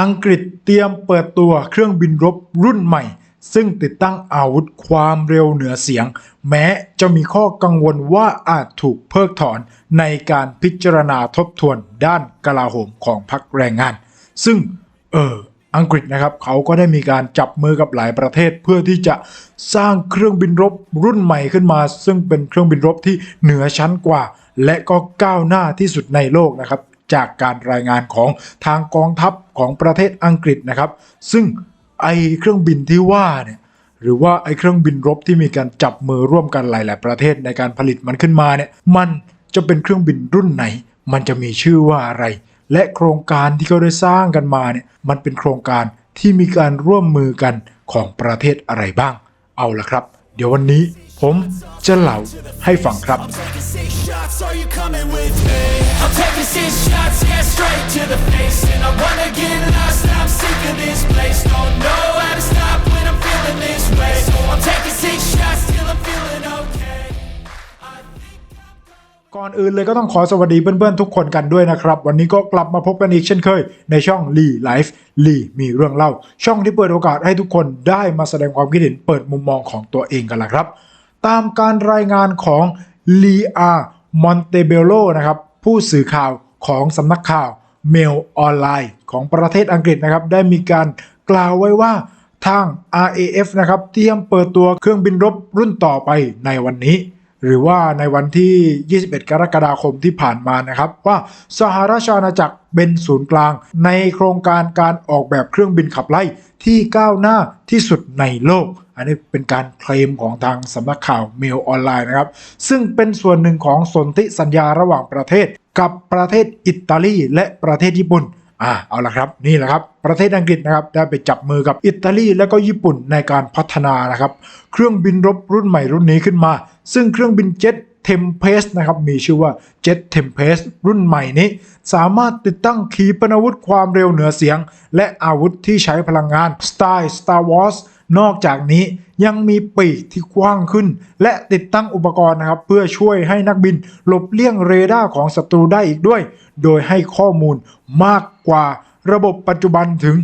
อังกฤษเตรียมเปิดตัวเครื่องบินรบรุ่นใหม่ ซึ่งติดตั้งอาวุธความเร็วเหนือเสียง แม้จะมีข้อกังวลว่าอาจถูกเพิกถอนในการพิจารณาทบทวนด้านกลาโหมของพรรคแรงงาน ซึ่งเอออังกฤษนะครับเขาก็ได้มีการจับมือกับหลายประเทศเพื่อที่จะสร้างเครื่องบินรบรุ่นใหม่ขึ้นมา ซึ่งเป็นเครื่องบินรบที่เหนือชั้นกว่า และก็ก้าวหน้าที่สุดในโลกนะครับ จากการรายงานของทางกองทัพของประเทศอังกฤษนะครับ ซึ่งไอเครื่องบินที่ว่าเนี่ยหรือว่าไอเครื่องบินรบที่มีการจับมือร่วมกันหลาย ๆ ประเทศในการผลิตมันขึ้นมาเนี่ยมันจะเป็นเครื่องบินรุ่นไหน มันจะมีชื่อว่าอะไร และโครงการที่เขาได้สร้างกันมาเนี่ยมันเป็นโครงการที่มีการร่วมมือกันของประเทศอะไรบ้าง เอาละครับ เดี๋ยววันนี้ ผมจะเล่าให้ฟังครับ ก่อนอื่นเลยก็ต้องขอสวัสดีเพื่อนๆทุกคนกันด้วยนะครับ วันนี้ก็กลับมาพบกันอีกเช่นเคย ในช่องลีไลฟ์ลีมีเรื่องเล่า ช่องที่เปิดโอกาสให้ทุกคนได้มาแสดงความคิดเห็นเปิดมุมมองของตัวเองกันละครับ ตามการรายงานของลีอามอนเตเบโลนะครับผู้สื่อข่าวของสำนักข่าวเมลออนไลน์ของประเทศอังกฤษนะครับได้มีการกล่าวไว้ว่าทาง RAF นะครับเตรียมเปิดตัวเครื่องบินรบรุ่นต่อไปในวันนี้ หรือว่าในวันที่ 21 กรกฎาคมที่ผ่านมานะครับ ว่าสหราชอาณาจักรเป็นศูนย์กลาง ในโครงการการออกแบบเครื่องบินขับไล่ที่ก้าวหน้าที่สุดในโลกอันนี้เป็นการเคลมของทางสำนักข่าวเมลออนไลน์นะครับ ซึ่งเป็นส่วนหนึ่งของสนธิสัญญาระหว่างประเทศ กับประเทศอิตาลีและประเทศญี่ปุ่นอ่าเอาละครับนี่แหละครับประเทศอังกฤษนะครับได้ไปจับมือกับอิตาลีและก็ญี่ปุ่นในการพัฒนานะครับเครื่องบินรบรุ่นใหม่รุ่นนี้ขึ้นมา ซึ่งเครื่องบินเจ็ต Tempest นะครับมีชื่อว่า Jet Tempest รุ่นใหม่นี้ สามารถติดตั้งขีปนาวุธความเร็วเหนือเสียง และอาวุธที่ใช้พลังงานสไตล์ Star Wars นอกจากนี้ยังมีปีกที่กว้างขึ้น และติดตั้งอุปกรณ์นะครับ เพื่อช่วยให้นักบินหลบเลี่ยงเรดาร์ของศัตรูได้อีกด้วย โดยให้ข้อมูลมากกว่าระบบปัจจุบันถึง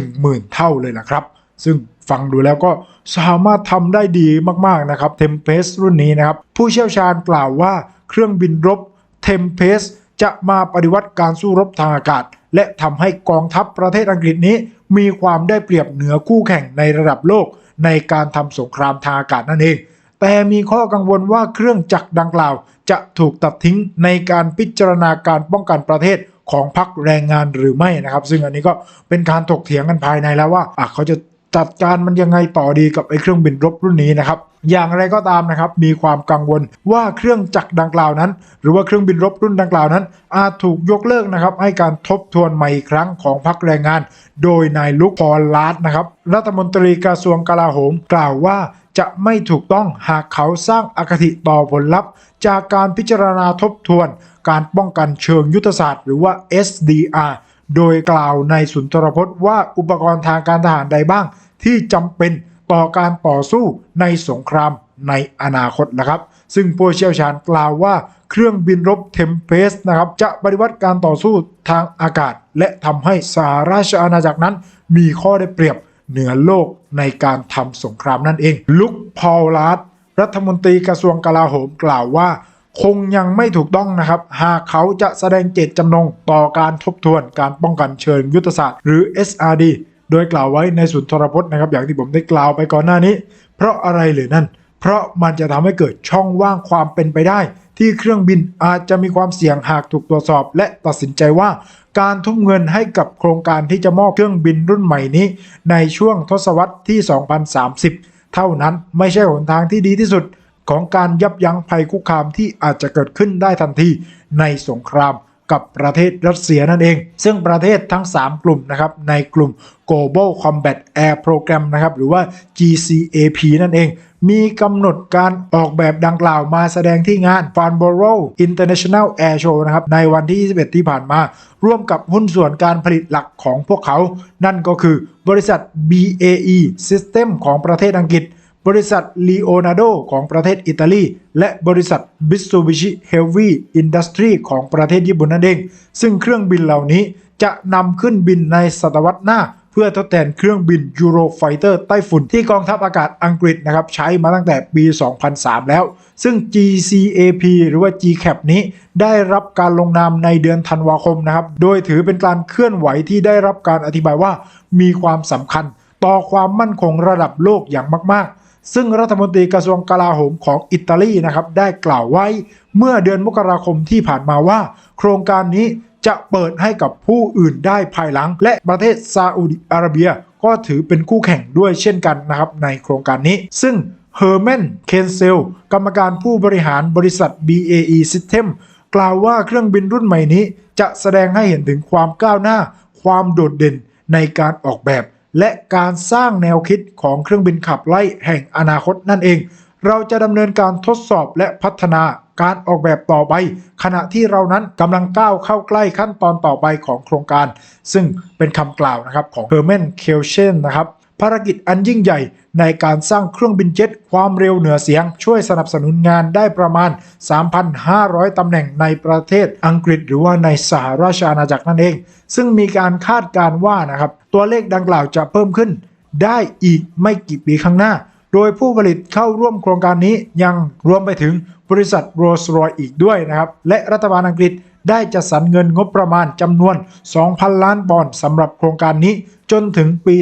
10,000 เท่าเลยล่ะครับ ซึ่งฟังดูแล้วก็สามารถทำได้ดีมาก ๆ นะครับ Tempest รุ่นนี้นะครับ ผู้เชี่ยวชาญกล่าวว่าเครื่องบินรบ Tempest จะมาปฏิวัติการสู้รบทางอากาศ และทำให้กองทัพประเทศอังกฤษนี้ มีความได้เปรียบเหนือคู่แข่งในระดับโลกในการทำสงครามทางอากาศนั่นเอง แต่มีข้อกังวลว่าเครื่องจักรดังกล่าว จะถูกตัดทิ้งในการพิจารณาการป้องกันประเทศของพรรคแรงงานหรือไม่นะครับ ซึ่งอันนี้ก็เป็นการถกเถียงกันภายในแล้วว่าเขาจะจัดการมันยังไงต่อดีกับไอ้เครื่องบินรบรุ่นนี้นะครับ อย่างไรก็ตามนะครับ มีความกังวลว่าเครื่องจักรดังกล่าวนั้น หรือว่าเครื่องบินรบรุ่นดังกล่าวนั้น อาจถูกยกเลิกนะครับให้การทบทวนใหม่อีกครั้งของพรรคแรงงาน โดยนายลุคพอลลาร์ดนะครับรัฐมนตรีกระทรวงกลาโหมกล่าวว่าจะไม่ถูกต้องหากเขาสร้างอคติต่อผลลัพธ์ จากการพิจารณาทบทวน การป้องกันเชิงยุทธศาสตร์ หรือว่า SDR โดยกล่าวในสุนทรพจน์ว่าอุปกรณ์ทางการทหารใดบ้างที่จำเป็น ต่อการต่อสู้ในสงครามในอนาคตนะครับ ซึ่งผู้เชี่ยวชาญกล่าวว่าเครื่องบินรบเทมเพสนะครับจะปฏิวัติการต่อสู้ทางอากาศ และทำให้สหราชอาณาจักรนั้น มีข้อได้เปรียบเหนือโลกในการทำสงครามนั่นเอง ลุคพอลลาร์ดรัฐมนตรีกระทรวงกลาโหมกล่าวว่า คงยังไม่ถูกต้องนะครับ หากเขาจะแสดงเจตจำนงต่อการทบทวนการป้องกันเชิงยุทธศาสตร์ หรือ SRD โดยกล่าวไว้ในสุนทรพจน์นะครับ อย่างที่ผมได้กล่าวไปก่อนหน้านี้ เพราะอะไรหรือนั่น เพราะมันจะทำให้เกิดช่องว่างความเป็นไปได้ ที่เครื่องบินอาจจะมีความเสี่ยงหากถูกตรวจสอบ และตัดสินใจว่า การทุ่มเงินให้กับโครงการที่จะมอบเครื่องบินรุ่นใหม่นี้ ในช่วงทศวรรษที่ 2030 เท่านั้นไม่ใช่หนทางที่ดีที่สุดของการยับยั้งภัยคุกคามที่อาจจะเกิดขึ้นได้ทันทีในสงคราม กับประเทศรัสเซียนั่นเอง ซึ่งประเทศทั้ง 3 กลุ่มนะครับในกลุ่ม Global Combat Air Program นะครับหรือว่า GCAP นั่นเอง มีกำหนดการออกแบบดังกล่าวมาแสดงที่งาน Farnborough International Air Show นะครับในวันที่ 21 ที่ผ่านมา ร่วมกับหุ้นส่วนการผลิตหลักของพวกเขา นั่นก็คือบริษัท BAE System ของประเทศอังกฤษ บริษัท Leonardo ของประเทศอิตาลี และบริษัท Mitsubishi Heavy Industry ของประเทศญี่ปุ่นนั่นเอง ซึ่งเครื่องบินเหล่านี้จะนำขึ้นบินในศตวรรษหน้า เพื่อทดแทนเครื่องบิน Eurofighter ไต้ฝุ่นที่กองทัพอากาศอังกฤษนะครับใช้มาตั้งแต่ปี 2003 แล้ว ซึ่ง GCAP หรือว่า GCAP นี้ได้รับการลงนามในเดือนธันวาคมนะครับ โดยถือเป็นการเคลื่อนไหวที่ได้รับการอธิบายว่ามีความสำคัญ ต่อความมั่นคงระดับโลกอย่างมากๆ ซึ่งรัฐมนตรีกระทรวงกลาโหมของอิตาลีนะครับได้กล่าวไว้เมื่อเดือนมกราคมที่ผ่านมาว่า โครงการนี้จะเปิดให้กับผู้อื่นได้ภายหลัง และประเทศซาอุดิอาระเบีย ก็ถือเป็นคู่แข่งด้วยเช่นกันนะครับในโครงการนี้ ซึ่งเฮอร์แมนเคนเซลกรรมการผู้บริหารบริษัท BAE System กล่าวว่าเครื่องบินรุ่นใหม่นี้ จะแสดงให้เห็นถึงความก้าวหน้า ความโดดเด่นในการออกแบบ และการสร้างแนวคิดของเครื่องบินขับไล่แห่งอนาคตนั่นเอง เราจะดำเนินการทดสอบและพัฒนาการออกแบบต่อไป ขณะที่เรานั้นกำลังก้าวเข้าใกล้ขั้นตอนต่อไปของโครงการ ซึ่งเป็นคำกล่าวนะครับของเฮอร์เมนเคลเชนนะครับ ภารกิจอันยิ่งใหญ่ ในการสร้างเครื่องบินเจ็ตความเร็วเหนือเสียง ช่วยสนับสนุนงานได้ประมาณ 3,500 ตำแหน่งในประเทศอังกฤษหรือว่าในสหราชอาณาจักรนั่นเอง ซึ่งมีการคาดการณ์ว่านะครับตัวเลขดังกล่าวจะเพิ่มขึ้นได้อีกไม่กี่ปีข้างหน้า โดยผู้ผลิตเข้าร่วมโครงการนี้ยังรวมไปถึงบริษัทโรลส์รอยอีกด้วยนะครับ และรัฐบาลอังกฤษได้จัดสรรเงินงบประมาณจำนวน 2,000 ล้านปอนด์สำหรับโครงการนี้จนถึงปี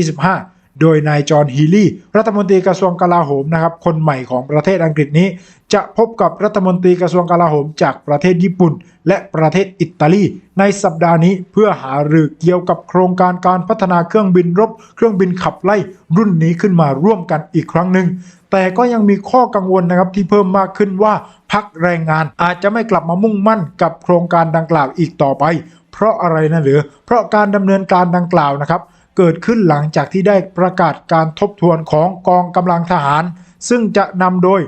2025 โดยนายจอห์นฮีลี่รัฐมนตรีกระทรวงกลาโหมนะครับคนใหม่ของประเทศอังกฤษนี้ จะพบกับรัฐมนตรีกระทรวงกลาโหมจากประเทศญี่ปุ่น และประเทศอิตาลี ในสัปดาห์นี้เพื่อหารือเกี่ยวกับโครงการการพัฒนาเครื่องบินรบ เครื่องบินขับไล่รุ่นนี้ขึ้นมาร่วมกันอีกครั้งหนึ่งแต่ก็ยังมีข้อกังวลนะครับที่เพิ่มมากขึ้นว่าพักแรงงานอาจจะไม่กลับมามุ่งมั่นกับโครงการดังกล่าวอีกต่อไป เพราะอะไรนะหรือ เพราะการดำเนินการดังกล่าวนะครับ เกิดขึ้นหลังจากที่ได้ประกาศการทบทวนของกองกำลังทหาร ซึ่งจะนำโดย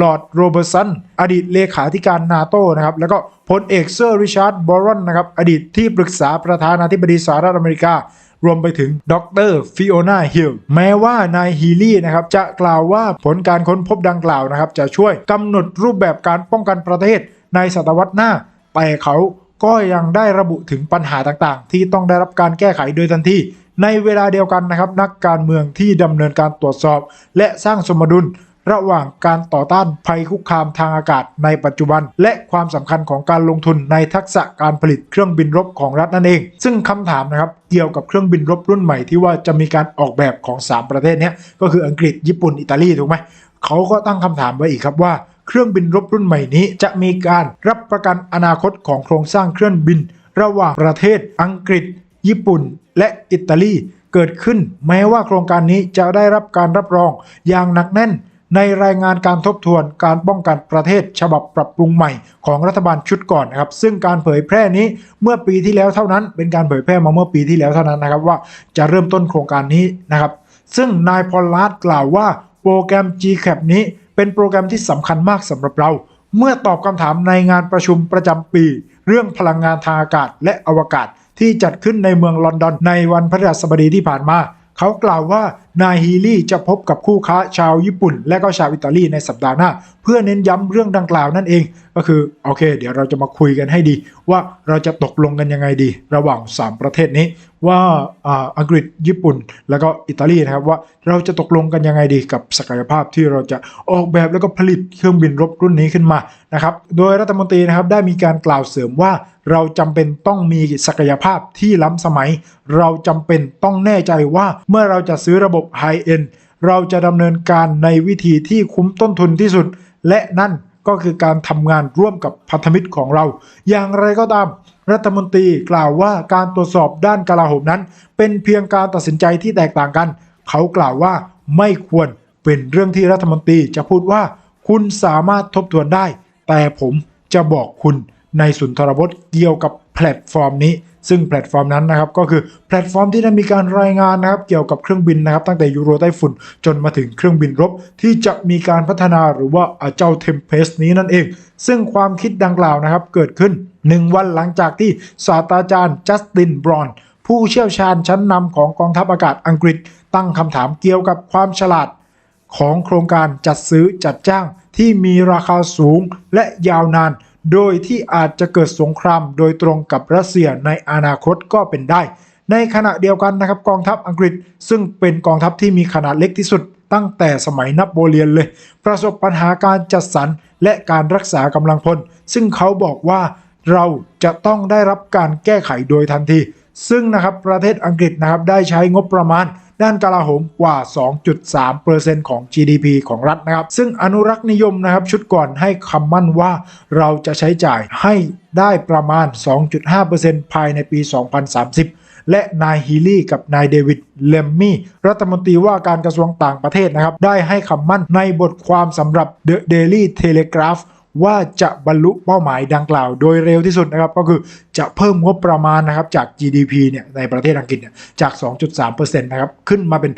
ลอร์ดโรเบอร์สันอดีตเลขาธิการนาโตนะครับ แล้วก็พลเอกเซอร์ริชาร์ดบอรอนนะครับ อดีตที่ปรึกษาประธานาธิบดีสหรัฐอเมริการวมไปถึงดรฟิโอนาฮิลแม้ว่านายฮีลี่นะครับจะกล่าวว่าผลการค้นพบดังกล่าวนะครับ จะช่วยกำหนดรูปแบบการป้องกันประเทศในศตวรรษหน้า แต่เขาก็ยังได้ระบุถึงปัญหาต่างๆ ที่ต้องได้รับการแก้ไขโดยทันที ในเวลาเดียวกันนะครับ นักการเมืองที่ดำเนินการตรวจสอบ และสร้างสมดุลระหว่างการต่อต้านภัยคุกคามทางอากาศในปัจจุบัน และความสำคัญของการลงทุนในทักษะการผลิตเครื่องบินรบของรัฐนั่นเอง ซึ่งคำถามนะครับเกี่ยวกับเครื่องบินรบรุ่นใหม่ที่ว่าจะมีการออกแบบของ 3 ประเทศนี้ก็คืออังกฤษญี่ปุ่นอิตาลีถูกไหมเขาก็ตั้งคำถามไว้อีกครับว่า เครื่องบินรบรุ่นใหม่นี้ จะมีการรับประกันอนาคตของโครงสร้างเครื่องบิน ระหว่างประเทศอังกฤษ ญี่ปุ่น และอิตาลีเกิดขึ้น แม้ว่าโครงการนี้จะได้รับการรับรองอย่างหนักแน่น ในรายงานการทบทวนการป้องกันประเทศฉบับปรับปรุงใหม่ของรัฐบาลชุดก่อนนะครับ ซึ่งการเผยแพร่นี้เมื่อปีที่แล้วเท่านั้น เป็นการเผยแพร่มาเมื่อปีที่แล้วเท่านั้นนะครับว่าจะเริ่มต้นโครงการนี้นะครับ ซึ่งนายพอลลาร์ดกล่าวว่าโปรแกรม GCAP นี้เป็นโปรแกรมที่สำคัญมากสำหรับเรา เมื่อตอบคำถามในงานประชุมประจำปี เรื่องพลังงานทางอากาศและอวกาศ ที่จัดขึ้นในเมืองลอนดอนในวันพฤหัสบดีที่ผ่านมา เขากล่าวว่า นายฮีลี่จะพบกับคู่ค้าชาวญี่ปุ่น และก็ชาวอิตาลีในสัปดาห์หน้า เพื่อเน้นย้ำเรื่องดังกล่าวนั่นเอง ก็คือโอเค เดี๋ยวเราจะมาคุยกันให้ดี ว่าเราจะตกลงกันยังไงดี ระหว่าง 3 ประเทศนี้ ว่าอังกฤษญี่ปุ่น แล้วก็อิตาลีนะครับว่าเราจะตกลงกันยังไงดีกับศักยภาพที่เราจะออกแบบแล้วก็ผลิตเครื่องบินรบรุ่นนี้ขึ้นมานะครับโดยรัฐมนตรีนะครับได้มีการกล่าวเสริมว่าเราจำเป็นต้องมีศักยภาพที่ล้ำสมัย เราจำเป็นต้องแน่ใจว่าเมื่อเราจะซื้อระบบไฮเอ็นเราจะดำเนินการในวิธีที่คุ้มต้นทุนที่สุด และนั่นก็คือการทำงานร่วมกับพันธมิตรของเรา อย่างไรก็ตาม รัฐมนตรีกล่าวว่าการตรวจสอบด้านกลาโหมนั้น เป็นเพียงการตัดสินใจที่แตกต่างกัน เขากล่าวว่าไม่ควรเป็นเรื่องที่รัฐมนตรีจะพูดว่า คุณสามารถทบทวนได้ แต่ผมจะบอกคุณในสุนทรพจน์เกี่ยวกับแพลตฟอร์มนี้ ซึ่งแพลตฟอร์มนั้นนะครับก็คือแพลตฟอร์มที่ได้มีการรายงานนะครับเกี่ยวกับเครื่องบินนะครับตั้งแต่ยูโรไต้ฝุ่นจนมาถึงเครื่องบินรบ ที่จะมีการพัฒนาหรือว่าเจ้าเทมเพสนี้นั่นเอง ซึ่งความคิดดังกล่าวนะครับเกิดขึ้น 1 วันหลังจากที่ศาสตราจารย์จัสตินบรอนผู้เชี่ยวชาญชั้นนำของกองทัพอากาศอังกฤษ ตั้งคำถามเกี่ยวกับความฉลาด ของโครงการจัดซื้อจัดจ้างที่มีราคาสูงและยาวนาน โดยที่อาจจะเกิดสงครามโดยตรงกับรัสเซียในอนาคตก็เป็นได้ ในขณะเดียวกันนะครับกองทัพอังกฤษ ซึ่งเป็นกองทัพที่มีขนาดเล็กที่สุด ตั้งแต่สมัยนโปเลียนเลย ประสบปัญหาการจัดสรรและการรักษากำลังพล ซึ่งเขาบอกว่าเราจะต้องได้รับการแก้ไขโดยทันที ซึ่งนะครับประเทศอังกฤษนะครับได้ใช้งบประมาณ ด้านกลาโหมกว่า 2.3%ของ GDP ของรัฐนะครับ ซึ่งอนุรักษ์นิยมนะครับ ชุดก่อนให้คำมั่นว่าเราจะใช้จ่ายให้ได้ประมาณ 2.5%ภายในปี 2030และนายฮีลี่กับนายเดวิดเลมมี่รัฐมนตรีว่าการกระทรวงต่างประเทศนะครับ ได้ให้คำมั่นในบทความสำหรับ The Daily Telegraph ว่าจะบรรลุเป้าหมายดังกล่าว โดยเร็วที่สุดนะครับก็คือจะเพิ่มงบประมาณนะครับจาก GDP เนี่ยในประเทศอังกฤษเนี่ยจาก 2.3%นะครับขึ้นมาเป็น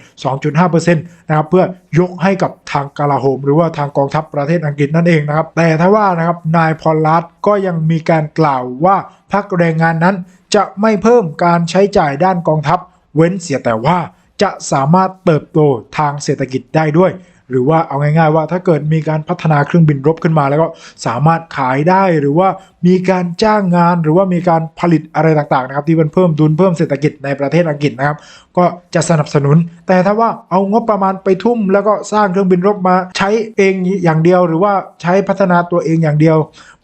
2.5%นะครับเพื่อยกให้กับทางกลาโหม หรือว่าทางกองทัพประเทศอังกฤษนั่นเองนะครับแต่ถ้าว่านะครับนายพอลลัดก็ยังมีการกล่าวว่าพรรคแรงงานนั้นจะไม่เพิ่มการใช้จ่ายด้านกองทัพ เว้นเสียแต่ว่าจะสามารถเติบโตทางเศรษฐกิจได้ด้วย หรือว่าเอาง่าย ๆ ว่าถ้าเกิดมีการพัฒนาเครื่องบินรบขึ้นมา แล้วก็สามารถขายได้หรือว่ามีการจ้างงานหรือว่ามีการผลิตอะไรต่างๆนะครับที่มันเพิ่มดุลเพิ่มเศรษฐกิจในประเทศอังกฤษนะครับ ก็จะสนับสนุน แต่ถ้าว่าเอางบประมาณไปทุ่ม แล้วก็สร้างเครื่องบินรบมาใช้เองอย่างเดียว หรือว่าใช้พัฒนาตัวเองอย่างเดียว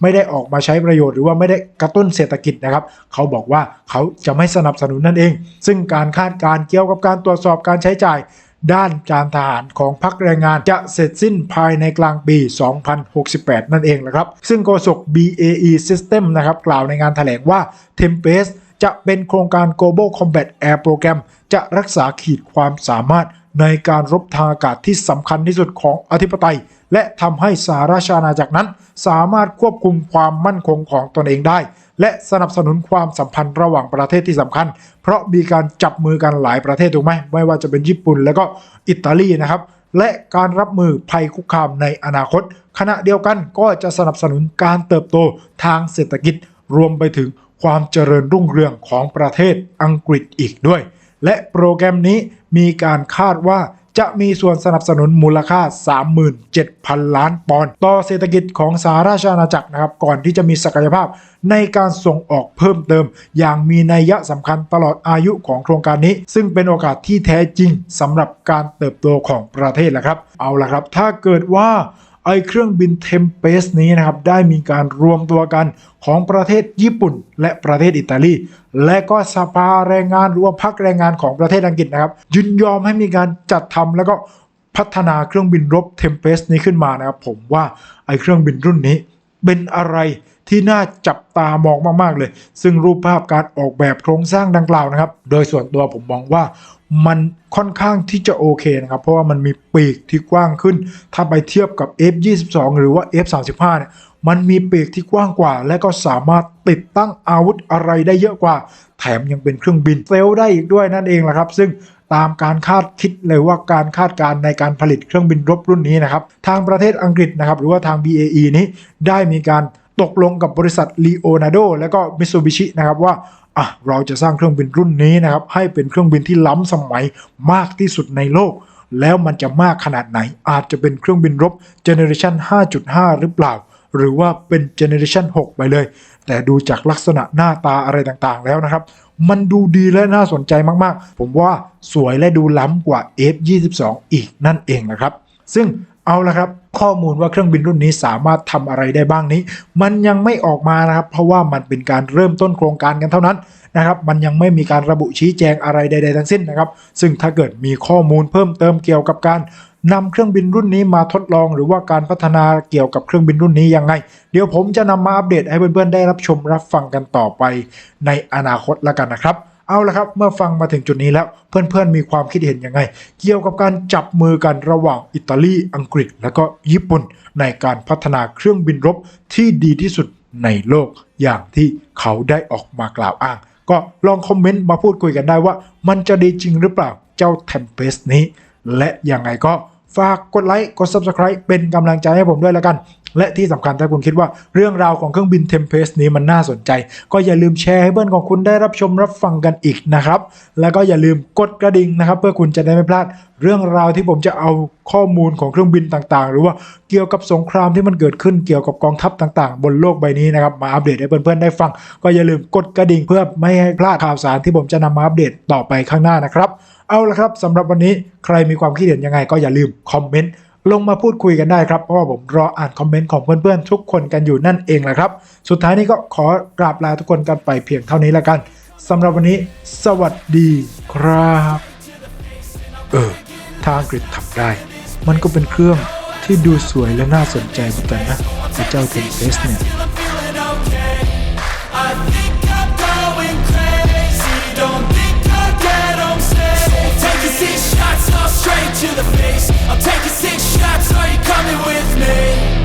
ไม่ได้ออกมาใช้ประโยชน์หรือว่าไม่ได้กระตุ้นเศรษฐกิจนะครับ เขาบอกว่าเขาจะไม่สนับสนุนนั่นเอง ซึ่งการคาดการเกี่ยวกับการตรวจสอบการใช้จ่าย ด้านการทหารของพรรคแรงงานจะเสร็จสิ้นภายในกลางปี 2068 นั่นเองนะครับ ซึ่งโฆษก BAE System นะครับกล่าวในงานแถลงว่า Tempest จะเป็นโครงการ Global Combat Air Program จะรักษาขีดความสามารถในการรบทางอากาศที่สำคัญที่สุดของอธิปไตย และทำให้สหราชอาณาจักรนั้น สามารถควบคุมความมั่นคงของตนเองได้ และสนับสนุนความสัมพันธ์ระหว่างประเทศที่สำคัญ เพราะมีการจับมือกันหลายประเทศถูกไหมไม่ว่าจะเป็นญี่ปุ่นแล้วก็อิตาลีนะครับและการรับมือภัยคุกคามในอนาคต ขณะเดียวกันก็จะสนับสนุนการเติบโตทางเศรษฐกิจ รวมไปถึงความเจริญรุ่งเรืองของประเทศอังกฤษอีกด้วย และโปรแกรมนี้มีการคาดว่า จะมีส่วนสนับสนุนมูลค่า 37,000 ล้านปอนด์ต่อเศรษฐกิจของสหราชอาณาจักรนะครับ ก่อนที่จะมีศักยภาพในการส่งออกเพิ่มเติม อย่างมีนัยยะสำคัญตลอดอายุของโครงการนี้ ซึ่งเป็นโอกาสที่แท้จริงสำหรับการเติบโตของประเทศแหละครับ เอาละครับ ถ้าเกิดว่า ไอเครื่องบินเทมเปสนี้นะครับได้มีการรวมตัวกันของประเทศญี่ปุ่น และประเทศอิตาลี และก็สภาแรงงานหรือว่าพักแรงงานของประเทศอังกฤษนะครับยินยอมให้มีการจัดทำแล้วก็พัฒนาเครื่องบินรบเทมเปสนี้ขึ้นมานะครับผมว่าไอเครื่องบินรุ่นนี้ เป็นอะไรที่น่าจับตามองมากๆเลย ซึ่งรูปภาพการออกแบบโครงสร้างดังกล่าวนะครับ โดยส่วนตัวผมมองว่ามันค่อนข้างที่จะโอเคนะครับ เพราะว่ามันมีปีกที่กว้างขึ้น ถ้าไปเทียบกับ F22 หรือว่า F35 เนี่ยมันมีปีกที่กว้างกว่า และก็สามารถติดตั้งอาวุธอะไรได้เยอะกว่า แถมยังเป็นเครื่องบินเซลได้อีกด้วยนั่นเองแหละครับ ซึ่ง ตามการคาดคิดเลยว่าการคาดการณ์ในการผลิตเครื่องบินรบรุ่นนี้นะครับทางประเทศอังกฤษนะครับหรือว่าทาง BAE นี้ได้มีการตกลงกับบริษัท Leonardo และก็ Mitsubishi นะครับว่าอะเราจะสร้างเครื่องบินรุ่นนี้นะครับให้เป็นเครื่องบินที่ล้ำสมัยมากที่สุดในโลก แล้วมันจะมากขนาดไหน อาจจะเป็นเครื่องบินรบเจเนอเรชัน5.5 หรือเปล่า หรือว่าเป็นเจเนอเรชัน6 ไปเลย แต่ดูจากลักษณะหน้าตาอะไรต่างๆ แล้วนะครับ มันดูดีและน่าสนใจมากๆ ผมว่าสวยและดูล้ำกว่า F22 อีกนั่นเองนะครับ ซึ่งเอาละครับ ข้อมูลว่าเครื่องบินรุ่นนี้สามารถทำอะไรได้บ้างนี้ มันยังไม่ออกมานะครับ เพราะว่ามันเป็นการเริ่มต้นโครงการกันเท่านั้นนะครับ มันยังไม่มีการระบุชี้แจงอะไรใด ๆ ทั้งสิ้นนะครับ ซึ่งถ้าเกิดมีข้อมูลเพิ่มเติมเกี่ยวกับการ นำเครื่องบินรุ่นนี้มาทดลอง หรือว่าการพัฒนาเกี่ยวกับเครื่องบินรุ่นนี้ยังไง เดี๋ยวผมจะนำมาอัปเดตให้เพื่อนๆได้รับชมรับฟังกันต่อไปในอนาคตแล้วกันนะครับเอาละครับ เมื่อฟังมาถึงจุดนี้แล้วเพื่อนๆ มีความคิดเห็นยังไง เกี่ยวกับการจับมือกันระหว่างอิตาลีอังกฤษ และก็ญี่ปุ่น ในการพัฒนาเครื่องบินรบที่ดีที่สุดในโลก อย่างที่เขาได้ออกมากล่าวอ้าง ก็ลองคอมเมนต์มาพูดคุยกันได้ว่า มันจะดีจริงหรือเปล่าเจ้า Tempest นี้ และยังไงก็ ฝากกดไลค์กด Subscribe เป็นกำลังใจให้ผมด้วยแล้วกัน และที่สำคัญถ้าคุณคิดว่าเรื่องราวของเครื่องบิน Tempest นี้มันน่าสนใจ ก็อย่าลืมแชร์ให้เพื่อนของคุณได้รับชมรับฟังกันอีกนะครับ แล้วก็อย่าลืมกดกระดิ่งนะครับ เพื่อคุณจะได้ไม่พลาด เรื่องราวที่ผมจะเอาข้อมูลของเครื่องบินต่างๆ หรือว่าเกี่ยวกับสงครามที่มันเกิดขึ้นเกี่ยวกับกองทัพต่างๆ บนโลกใบนี้นะครับมาอัปเดตให้เพื่อนๆได้ฟัง ก็อย่าลืมกดกระดิ่งเพื่อไม่ให้พลาดข่าวสารที่ผมจะนำมาอัปเดตต่อไปข้างหน้านะครับ เอาละครับสำหรับวันนี้ใครมีความคิดเห็นยังไงก็อย่าลืมคอมเมนต์ ลงมาพูดคุยกันได้ครับ เพราะว่าผมรออ่านคอมเมนต์ของเพื่อนๆ ทุกคนกันอยู่นั่นเองแหละครับ สุดท้ายนี้ก็ขอกราบลาทุกคนกันไปเพียงเท่านี้แล้วกันสำหรับวันนี้ สวัสดีครับ เออทาอังกฤษทำได้ มันก็เป็นเครื่องที่ดูสวยและน่าสนใจเหมือนกันนะไอ้เจ้าเทนเฟสเนี่ย straight to the face. I'm taking six shots. Are you coming with me?